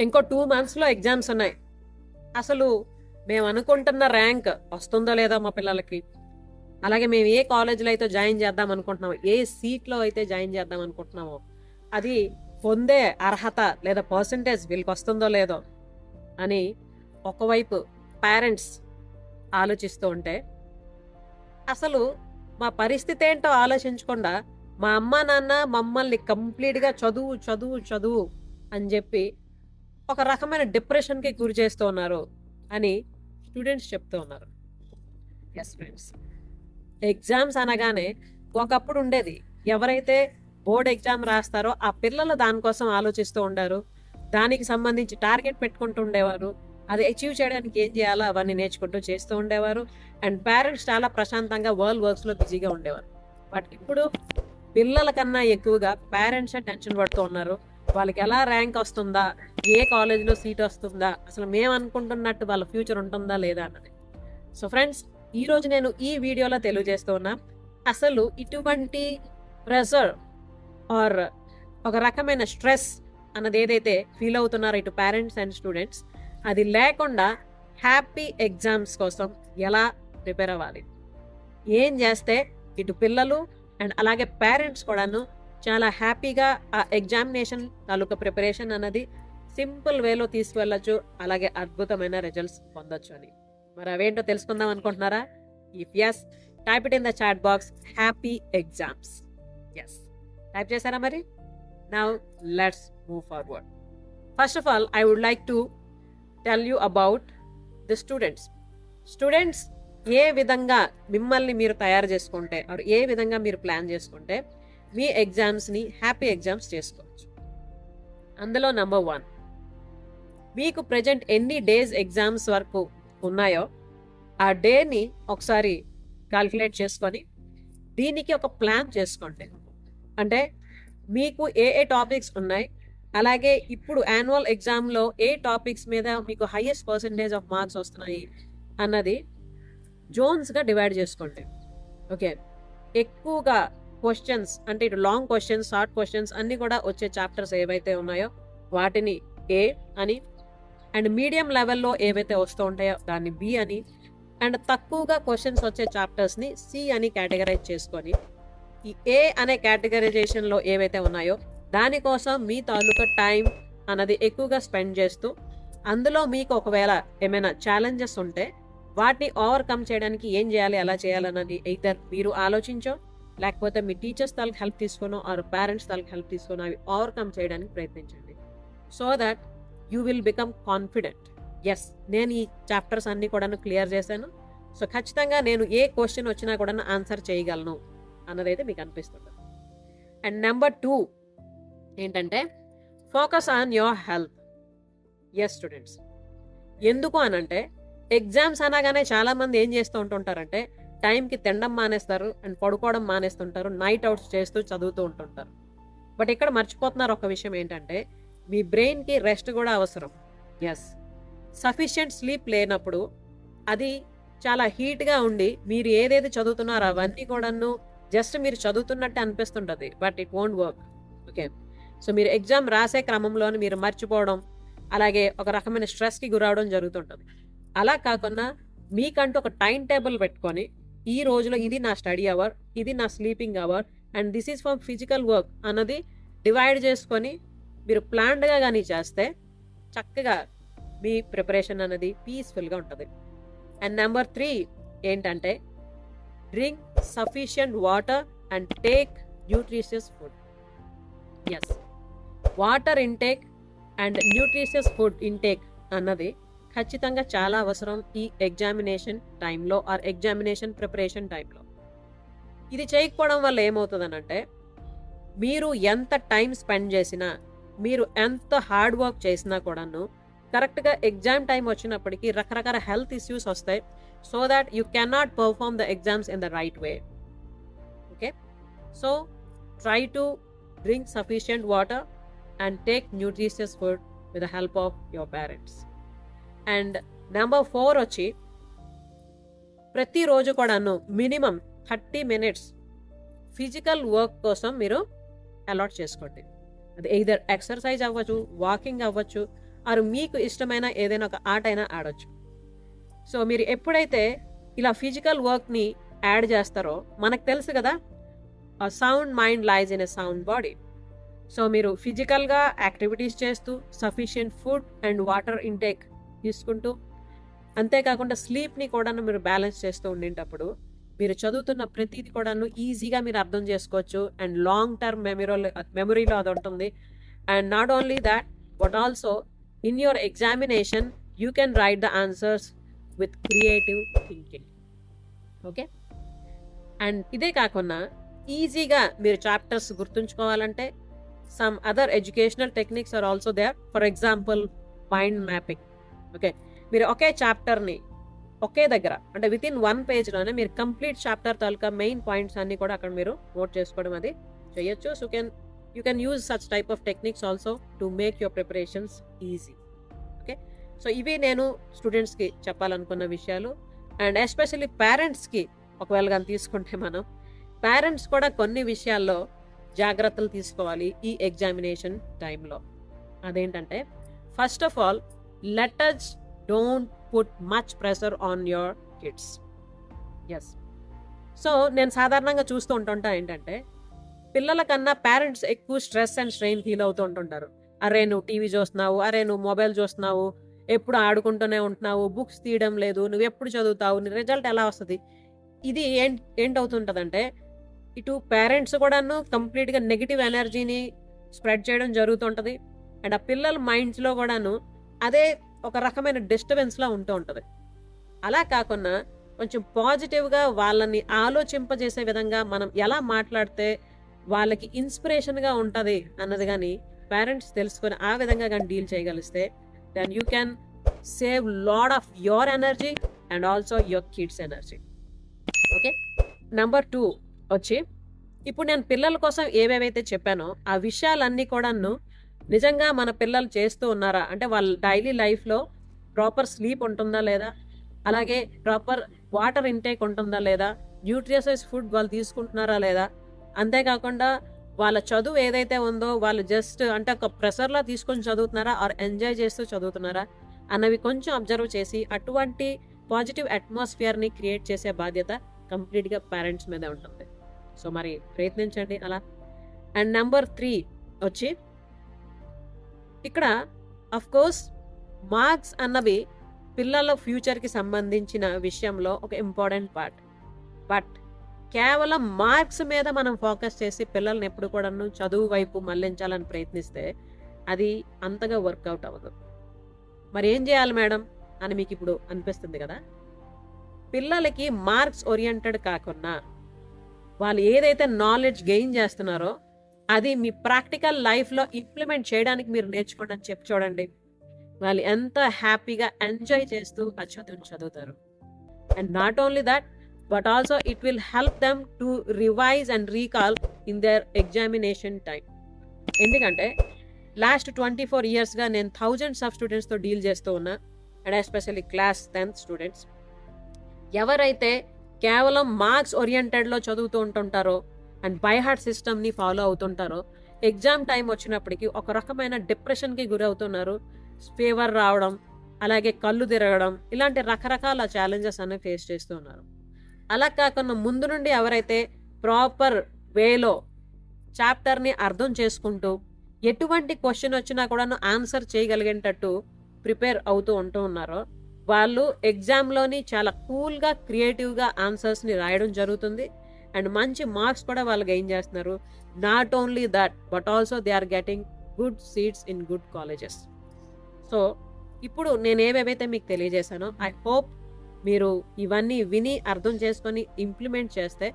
ఇంకో టూ మంత్స్లో ఎగ్జామ్స్ ఉన్నాయి. అసలు మేము అనుకుంటున్న ర్యాంక్ వస్తుందో లేదో మా పిల్లలకి. అలాగే మేము ఏ కాలేజీలో అయితే జాయిన్ చేద్దాం అనుకుంటున్నామో ఏ సీట్లో అయితే జాయిన్ చేద్దాం అనుకుంటున్నామో అది పొందే అర్హత లేదా పర్సంటేజ్ వీళ్ళకి వస్తుందో లేదో అని ఒకవైపు పేరెంట్స్ ఆలోచిస్తూ ఉంటే అసలు మా పరిస్థితి ఏంటో ఆలోచించకుండా మా అమ్మ నాన్న మమ్మల్ని కంప్లీట్గా చదువు చదువు చదువు అని చెప్పి ఒక రకమైన డిప్రెషన్కి గురి చేస్తూ ఉన్నారు అని స్టూడెంట్స్ చెప్తూ ఉన్నారు. ఎస్ ఫ్రెండ్స్ ఎగ్జామ్స్ అనగానే ఒకప్పుడు ఉండేది. ఎవరైతే బోర్డ్ ఎగ్జామ్ రాస్తారో ఆ పిల్లలు దానికోసం ఆలోచిస్తూ ఉండారు. దానికి సంబంధించి టార్గెట్ పెట్టుకుంటూ ఉండేవారు. అది అచీవ్ చేయడానికి ఏం చేయాలో అవన్నీ నేర్చుకుంటూ చేస్తూ ఉండేవారు. అండ్ పేరెంట్స్ చాలా ప్రశాంతంగా వరల్డ్ వర్క్స్లో బిజీగా ఉండేవారు. బట్ ఇప్పుడు పిల్లల కన్నా ఎక్కువగా పేరెంట్స్ టెన్షన్ పడుతూ ఉన్నారు. వాళ్ళకి ఎలా ర్యాంక్ వస్తుందా? ఏ కాలేజీలో సీట్ వస్తుందా? అసలు మేము అనుకుంటున్నట్టు వాళ్ళ ఫ్యూచర్ ఉంటుందా లేదా అన్నది. సో ఫ్రెండ్స్ ఈరోజు నేను ఈ వీడియోలో తెలియజేస్తున్నా అసలు ఇటువంటి ప్రెషర్ ఆర్ ఒక రకమైన స్ట్రెస్ అన్నది ఏదైతే ఫీల్ అవుతున్నారో ఇటు పేరెంట్స్ అండ్ స్టూడెంట్స్ అది లేకుండా హ్యాపీ ఎగ్జామ్స్ కోసం ఎలా ప్రిపేర్ అవ్వాలి? ఏం చేస్తే ఇటు పిల్లలు అండ్ అలాగే పేరెంట్స్ కూడాను చాలా హ్యాపీగా ఆ ఎగ్జామినేషన్ తాలూకా ప్రిపరేషన్ అన్నది సింపుల్ వేలో తీసుకువెళ్ళచ్చు అలాగే అద్భుతమైన రిజల్ట్స్ పొందొచ్చు అని. మరి అవేంటో తెలుసుకుందాం అనుకుంటున్నారా? If yes type it in the chat box happy exams yes type చేశారా మరి? Now let's move forward first of all I would like to tell you about the students students ఏ విధంగా మిమ్మల్ని మీరు తయారు చేసుకుంటే ఆర్ ఏ విధంగా మీరు ప్లాన్ చేసుకుంటే మీ ఎగ్జామ్స్ని హ్యాపీ ఎగ్జామ్స్ చేసుకోవచ్చు. అందులో నెంబర్ వన్ మీకు ప్రజెంట్ ఎన్ని డేస్ ఎగ్జామ్స్ వరకు ఉన్నాయో ఆ డేని ఒకసారి కాల్కులేట్ చేసుకొని దీనికి ఒక ప్లాన్ చేసుకోండి. అంటే మీకు ఏ ఏ టాపిక్స్ ఉన్నాయి? అలాగే ఇప్పుడు యాన్యువల్ ఎగ్జామ్లో ఏ టాపిక్స్ మీద మీకు హైయెస్ట్ పర్సంటేజ్ ఆఫ్ మార్క్స్ వస్తున్నాయి? అన్నది జోన్స్గా డివైడ్ చేసుకోండి. ఓకే ఎక్కువగా క్వశ్చన్స్ అంటే ఇటు లాంగ్ క్వశ్చన్స్ షార్ట్ క్వశ్చన్స్ అన్నీ కూడా వచ్చే చాప్టర్స్ ఏవైతే ఉన్నాయో వాటిని ఏ అని అండ్ మీడియం లెవెల్లో ఏవైతే వస్తూ ఉంటాయో దాన్ని బి అని అండ్ తక్కువగా క్వశ్చన్స్ వచ్చే చాప్టర్స్ని సి అని కేటగరైజ్ చేసుకొని ఈ ఏ అనే కేటగరైజేషన్లో ఏవైతే ఉన్నాయో దానికోసం మీ తాలూకా టైం అన్నది ఎక్కువగా స్పెండ్ చేస్తూ అందులో మీకు ఒకవేళ ఏమైనా ఛాలెంజెస్ ఉంటే వాటిని ఓవర్కమ్ చేయడానికి ఏం చేయాలి ఎలా చేయాలన్నది ఇద్దరు మీరు ఆలోచించో లేకపోతే మీ టీచర్స్ తాలకు హెల్ప్ తీసుకోనో ఆర్ పేరెంట్స్ తాలకు హెల్ప్ తీసుకోనో అవి ఓవర్కమ్ చేయడానికి ప్రయత్నించండి. So that you will become confident yes నేను ఈ చాప్టర్స్ అన్నీ కూడా క్లియర్ చేశాను. సో ఖచ్చితంగా నేను ఏ క్వశ్చన్ వచ్చినా కూడా ఆన్సర్ చేయగలను అన్నదైతే మీకు అనిపిస్తుంది. అండ్ నెంబర్ టూ ఏంటంటే focus on your health yes students ఎందుకు అనంటే ఎగ్జామ్స్ అనగానే చాలామంది ఏం చేస్తూ ఉంటుంటారంటే టైంకి తినడం మానేస్తారు అండ్ పడుకోవడం మానేస్తుంటారు నైట్ అవుట్స్ చేస్తూ చదువుతూ ఉంటుంటారు. బట్ ఇక్కడ మర్చిపోతున్నారు ఒక విషయం ఏంటంటే మీ బ్రెయిన్కి రెస్ట్ కూడా అవసరం. ఎస్ సఫిషియంట్ స్లీప్ లేనప్పుడు అది చాలా హీట్గా ఉండి మీరు ఏదేది చదువుతున్నారో అవన్నీ కూడాను జస్ట్ మీరు చదువుతున్నట్టే అనిపిస్తుంటుంది but it won't work. Okay? So మీరు ఎగ్జామ్ రాసే క్రమంలోనే మీరు మర్చిపోవడం అలాగే ఒక రకమైన స్ట్రెస్కి గురవడం జరుగుతుంటుంది. అలా కాకుండా మీకంటూ ఒక టైం టేబుల్ పెట్టుకొని ఈ రోజులో ఇది నా స్టడీ అవర్ ఇది నా sleeping hour and this is for physical work అన్నది డివైడ్ చేసుకొని మీరు ప్లాన్డ్గా కానీ చేస్తే చక్కగా మీ ప్రిపరేషన్ అనేది పీస్ఫుల్గా ఉంటుంది. అండ్ నెంబర్ త్రీ ఏంటంటే drink sufficient water and take nutritious food. Yes water intake and nutritious food intake అన్నది ఖచ్చితంగా చాలా అవసరం ఈ ఎగ్జామినేషన్ టైంలో ఆర్ ఎగ్జామినేషన్ ప్రిపరేషన్ టైంలో ఇది చేయకపోవడం వల్ల ఏమవుతుందనంటే మీరు ఎంత టైం స్పెండ్ చేసినా మీరు ఎంత హార్డ్ వర్క్ చేసినా కూడాను కరెక్ట్గా ఎగ్జామ్ టైం వచ్చినప్పటికీ రకరకాల హెల్త్ ఇష్యూస్ వస్తాయి. So that you cannot perform the exams in the right way okay so try to drink sufficient water and take nutritious food with the help of your parents and number four వచ్చి ప్రతిరోజు కూడాను minimum thirty minutes physical work కోసం మీరు allot చేసుకోండి. అది either exercise అవ్వచ్చు walking అవ్వచ్చు ఆరు మీకు ఇష్టమైన ఏదైనా ఒక ఆట అయినా ఆడవచ్చు సో మీరు ఎప్పుడైతే ఇలా ఫిజికల్ వర్క్ని యాడ్ చేస్తారో మనకు తెలుసు కదా sound mind lies in a sound body. So మీరు ఫిజికల్గా యాక్టివిటీస్ చేస్తూ sufficient food and water intake తీసుకుంటూ అంతేకాకుండా స్లీప్ని కూడా మీరు బ్యాలెన్స్ చేస్తూ ఉండేటప్పుడు మీరు చదువుతున్న ప్రతిదీ కూడాను ఈజీగా మీరు అర్థం చేసుకోవచ్చు. అండ్ లాంగ్ టర్మ్ మెమరీలో మెమరీలో అది ఉంటుంది. And not only that but also in your examination you can write the answers with creative thinking okay and ఇదే కాకుండా ఈజీగా మీరు chapters గుర్తుంచుకోవాలంటే some other educational techniques are also there for example mind mapping okay. మీరు ఒకే చాప్టర్ని ఒకే దగ్గర అంటే with in one పేజ్లోనే మీరు కంప్లీట్ చాప్టర్ తాలూకా మెయిన్ పాయింట్స్ అన్నీ కూడా అక్కడ మీరు నోట్ చేసుకోవడం అది చేయొచ్చు. So can you can use such type of techniques also to make your preparations easy okay so ఇవి నేను స్టూడెంట్స్కి చెప్పాలనుకున్న విషయాలు. అండ్ ఎస్పెషల్లీ పేరెంట్స్కి ఒకవేళ కానీ తీసుకుంటే మనం పేరెంట్స్ కూడా కొన్ని విషయాల్లో జాగ్రత్తలు తీసుకోవాలి ఈ ఎగ్జామినేషన్ టైంలో అదేంటంటే first of all letters don't put much pressure on your kids yes so నేను సాధారణంగా చూస్తూ ఉంటుంటా ఏంటంటే పిల్లల కన్నా పేరెంట్స్ ఎక్కువ స్ట్రెస్ అండ్ స్ట్రెయిన్ ఫీల్ అవుతూ ఉంటుంటారు. అరే నువ్వు టీవీ చూస్తున్నావు అరే నువ్వు మొబైల్ చూస్తున్నావు ఎప్పుడు ఆడుకుంటూనే ఉంటున్నావు బుక్స్ తీయడం లేదు నువ్వు ఎప్పుడు చదువుతావు నీ రిజల్ట్ ఎలా వస్తుంది? ఇది ఏం ఏంటవుతుంటుందంటే ఇటు పేరెంట్స్ కూడాను కంప్లీట్గా నెగిటివ్ ఎనర్జీని స్ప్రెడ్ చేయడం జరుగుతుంటుంది అండ్ ఆ పిల్లల మైండ్స్లో కూడాను అదే ఒక రకమైన డిస్టర్బెన్స్లా ఉంటూ ఉంటుంది. అలా కాకుండా కొంచెం పాజిటివ్గా వాళ్ళని ఆలోచింపజేసే విధంగా మనం ఎలా మాట్లాడితే వాళ్ళకి ఇన్స్పిరేషన్గా ఉంటుంది అన్నది కానీ పేరెంట్స్ తెలుసుకొని ఆ విధంగా కానీ deal చేయగలిస్తే then you can save lot of your energy and also your kids energy okay number two వచ్చి ఇప్పుడు నేను పిల్లల కోసం ఏవేవైతే చెప్పానో ఆ విషయాలన్నీ కూడాను నిజంగా మన పిల్లలు చేస్తూ ఉన్నారా? అంటే వాళ్ళ డైలీ లైఫ్లో ప్రాపర్ స్లీప్ ఉంటుందా లేదా? అలాగే ప్రాపర్ వాటర్ ఇంటేక్ ఉంటుందా లేదా? న్యూట్రియసైజ్ ఫుడ్ వాళ్ళు తీసుకుంటున్నారా లేదా? అంతేకాకుండా వాళ్ళ చదువు ఏదైతే ఉందో వాళ్ళు జస్ట్ అంటే ఒక ప్రెషర్లా తీసుకొని చదువుతున్నారా? ఆర్ ఎంజాయ్ చేస్తూ చదువుతున్నారా? అన్నవి కొంచెం అబ్జర్వ్ చేసి అటువంటి పాజిటివ్ అట్మాస్ఫియర్ని క్రియేట్ చేసే బాధ్యత కంప్లీట్గా పేరెంట్స్ మీద ఉంటుంది. సో మరి ప్రయత్నించండి అలా. అండ్ నెంబర్ త్రీ వచ్చి ఇక్కడ అఫ్ కోర్స్ మార్క్స్ అన్నవి పిల్లల ఫ్యూచర్కి సంబంధించిన విషయంలో ఒక ఇంపార్టెంట్ పార్ట్ బట్ కేవలం మార్క్స్ మీద మనం ఫోకస్ చేసి పిల్లల్ని ఎప్పుడు కూడా చదువు వైపు మళ్ళించాలని ప్రయత్నిస్తే అది అంతగా వర్కౌట్ అవ్వదు. మరి ఏం చేయాలి మేడం? అని మీకు ఇప్పుడు అనిపిస్తుంది కదా? పిల్లలకి మార్క్స్ ఓరియంటెడ్ కాకుండా వాళ్ళు ఏదైతే నాలెడ్జ్ గెయిన్ చేస్తున్నారో అది మీ ప్రాక్టికల్ లైఫ్లో ఇంప్లిమెంట్ చేయడానికి మీరు నేర్చుకోండి అని చెప్పి చూడండి. వాళ్ళు ఎంత హ్యాపీగా ఎంజాయ్ చేస్తూ ఆ చదువుని చదువుతారు. And not only that but also it will help them to revise and recall in their examination time ఎందుకంటే లాస్ట్ ట్వంటీ ఫోర్ ఇయర్స్గా నేను థౌజండ్స్ ఆఫ్ స్టూడెంట్స్తో డీల్ చేస్తూ ఉన్నా and especially class tenth students. ఎవరైతే కేవలం మార్క్స్ ఓరియంటెడ్లో చదువుతూ ఉంటుంటారో అండ్ బై హార్ట్ సిస్టమ్ని ఫాలో అవుతుంటారో. ఎగ్జామ్ టైం వచ్చినప్పటికీ ఒక రకమైన డిప్రెషన్కి గురవుతున్నారు. ఫీవర్ రావడం అలాగే కళ్ళు తిరగడం ఇలాంటి రకరకాల ఛాలెంజెస్ అనేవి ఫేస్ చేస్తూ ఉన్నారు అలా కాకుండా ముందు నుండి ఎవరైతే ప్రాపర్ వేలో చాప్టర్ని అర్థం చేసుకుంటూ ఎటువంటి క్వశ్చన్ వచ్చినా కూడాను ఆన్సర్ చేయగలిగేటట్టు ప్రిపేర్ అవుతూ ఉంటూ ఉన్నారో వాళ్ళు ఎగ్జామ్లోని చాలా కూల్గా క్రియేటివ్గా ఆన్సర్స్ని రాయడం జరుగుతుంది. అండ్ మంచి మార్క్స్ కూడా వాళ్ళు గెయిన్ చేస్తున్నారు. Not only that but also they are getting good seats in good colleges. So ఇప్పుడు నేను ఏవేవైతే మీకు తెలియజేశానో ఐ హోప్ మీరు ఇవన్నీ విని అర్థం చేసుకొని ఇంప్లిమెంట్ చేస్తే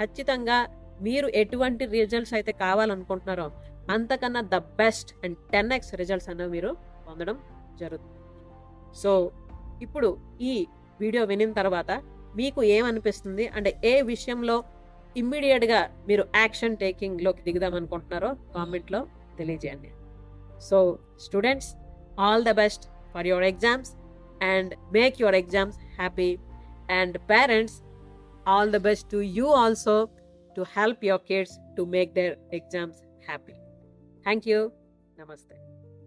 ఖచ్చితంగా మీరు ఎటువంటి రిజల్ట్స్ అయితే కావాలనుకుంటున్నారో అంతకన్నా the best and ten x results అన్నవి మీరు పొందడం జరుగుతుంది. సో ఇప్పుడు ఈ వీడియో వినిన తర్వాత మీకు ఏమనిపిస్తుంది? అంటే ఏ విషయంలో ఇమ్మీడియట్గా మీరు యాక్షన్ టేకింగ్లోకి దిగుదామనుకుంటున్నారో కామెంట్లో తెలియజేయండి. So students all the best for your exams and make your exams happy and parents all the best to you also to help your kids to make their exams happy. Thank you. నమస్తే.